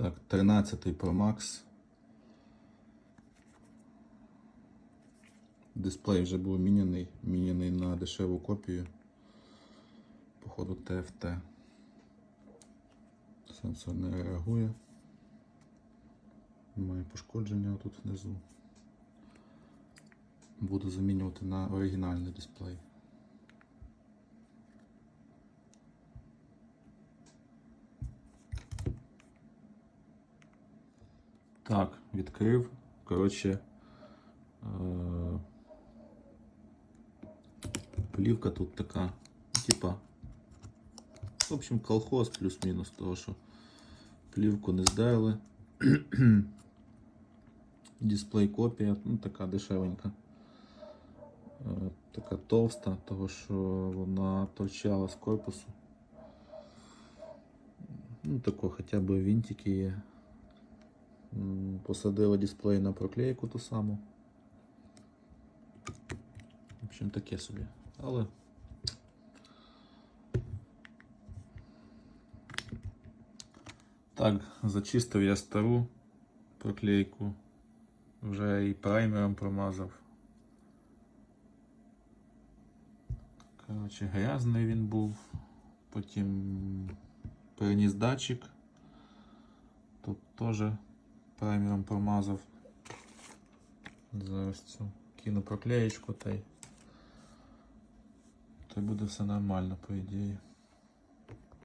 Так, 13 Pro Max. Дисплей вже був міняний, міняний на дешеву копію. Походу ТФТ. Сенсор не реагує. Має пошкодження тут внизу. Буду замінювати на оригінальний дисплей. Так, відкрив. Коротше, е- плівка тут така, типа. В общем, колхоз плюс-мінус, того що плівку не здерли. Дисплей копія, ну така дешевенька. Е, Така товста, того що вона торчала з корпусу. Ну, тако хоча б вінтики є. Посадила дисплей на проклейку ту саму. В общем, таке собі. Але. Так, зачистив я стару проклейку. Вже і праймером промазав. Коротше, грязний він був. Потім переніс датчик. Тут теж праймером промазав. Зараз цю кину проклеєчку та й. То буде все нормально, по ідеї.